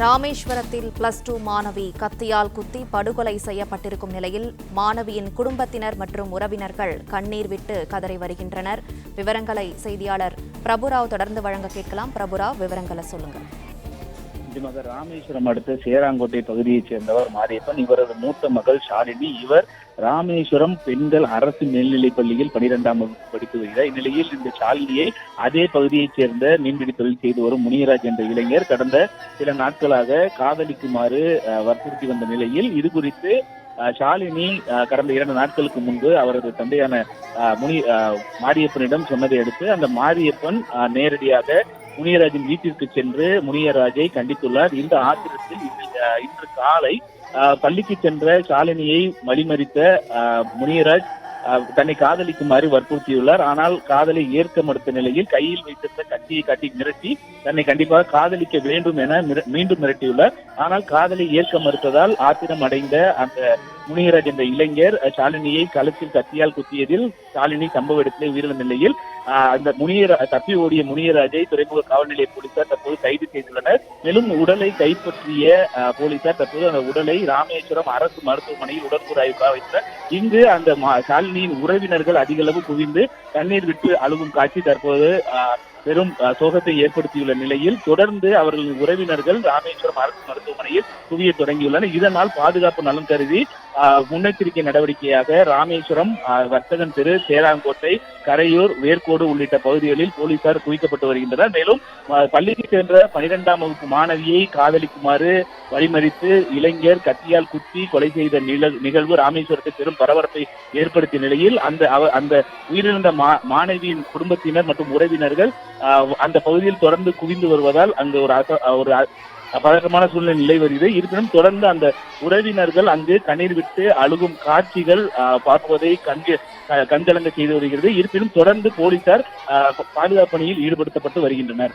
ராமேஸ்வரத்தில் plus two மாணவி கத்தியால் குத்தி படுகொலை செய்யப்பட்டிருக்கும் நிலையில் மாணவியின் குடும்பத்தினர் மற்றும் உறவினர்கள் கண்ணீர் விட்டு கதறி வருகின்றனர். விவரங்களை செய்தியாளர் பிரபுராவ் தொடர்ந்து வழங்க கேட்கலாம். பிரபுராவ் விவரங்களை சொல்லுங்கள். நிச்சயமாக ராமேஸ்வரம் அடுத்த சேராங்கோட்டை பகுதியைச் சேர்ந்தவர் மாரியப்பன். இவரது மூத்த மகள் ஷாலினி. இவர் ராமேஸ்வரம் பெண்கள் அரசு மேல்நிலைப் பள்ளியில் பனிரெண்டாம் வகுப்பு படித்து வருகிறார். இந்நிலையில் இந்த ஷாலினியை அதே பகுதியைச் சேர்ந்த மீன்பிடி தொழில் செய்து வரும் முனியராஜ் என்ற இளைஞர் கடந்த சில நாட்களாக காதலிக்குமாறு வற்புறுத்தி வந்த நிலையில் இது குறித்து ஷாலினி அஹ், கடந்த இரண்டு நாட்களுக்கு முன்பு அவரது தந்தையான முனி அஹ், மாரியப்பனிடம் சொன்னதை அடுத்து அந்த மாரியப்பன் நேரடியாக முனியராஜின் வீட்டிற்கு சென்று முனியராஜை கண்டித்துள்ளார். இந்த ஆத்திரத்தில் இன்று அஹ், இன்று காலை பள்ளிக்கு சென்ற சாலினியை வழிமறித்த முனியராஜ் தன்னை காதலிக்குமாறு வற்புறுத்தியுள்ளார். ஆனால் காதலை ஏற்க மறுத்த நிலையில் கையில் வைத்திருந்த கத்தியை காட்டி மிரட்டி தன்னை கண்டிப்பாக காதலிக்க வேண்டும் என மிர- மீண்டும் மிரட்டியுள்ளார். ஆனால் காதலை ஏற்க மறுத்ததால் ஆத்திரம் அடைந்த அந்த முனியராஜ் என்ற இளைஞர் ஷாலினியை கழுத்தில் கத்தியால் குத்தியதில் ஷாலினி சம்பவ இடத்திலே உயிரிழந்த நிலையில் ஆஹ் அந்த முனியரா தப்பி ஓடிய முனியராஜை துறைமுக காவல் நிலைய போலீசார் தற்போது கைது செய்துள்ளனர். மேலும் உடலை கைப்பற்றிய போலீசார் தற்போது அந்த உடலை ராமேஸ்வரம் அரசு மருத்துவமனையில் உடற்கூறாய்வுக்காக வைத்த இங்கு அந்த மா- ஷாலினியின் உறவினர்கள் அதிக அளவு குவிந்து தண்ணீர் விட்டு அழுகும் காட்சி தற்போது ஆஹ், பெரும் சோகத்தை ஏற்படுத்தியுள்ள நிலையில் தொடர்ந்து அவர்களின் உறவினர்கள் ராமேஸ்வரம் அரசு மருத்துவமனையில் குவிய தொடங்கியுள்ளனர். இதனால் பாதுகாப்பு நலம் கருதி முன்னெச்சரிக்கை நடவடிக்கையாக ராமேஸ்வரம் வர்த்தகன் தெரு சேராங்கோட்டை கரையூர் வேர்க்கோடு உள்ளிட்ட பகுதிகளில் போலீசார் குவிக்கப்பட்டு வருகின்றனர். மேலும் அஹ், பள்ளிக்கு சென்ற பனிரெண்டாம் வகுப்பு மாணவியை காதலிக்குமாறு வழிமறித்து இளைஞர் கத்தியால் குத்தி கொலை செய்த நிகழ்வு ராமேஸ்வரத்தில் பெரும் பரபரப்பை ஏற்படுத்திய நிலையில் அந்த அவ- அந்த உயிரிழந்த மா- மாணவியின் குடும்பத்தினர் மற்றும் உறவினர்கள் அஹ், அந்த பகுதியில் தொடர்ந்து குவிந்து வருவதால் அங்கு ஒரு ஒரு அ- சூழ்நிலை நிலை வருகிறது. இருப்பினும் தொடர்ந்து அந்த உறவினர்கள் அங்கு கண்ணீர் விட்டு அழுகும் காட்சிகள் பார்ப்பதை கண்கு கண்கலங்க செய்து வருகிறது. இருப்பினும் தொடர்ந்து போலீசார் பாதுகாப்பு பணியில் ஈடுபடுத்தப்பட்டு வருகின்றனர்.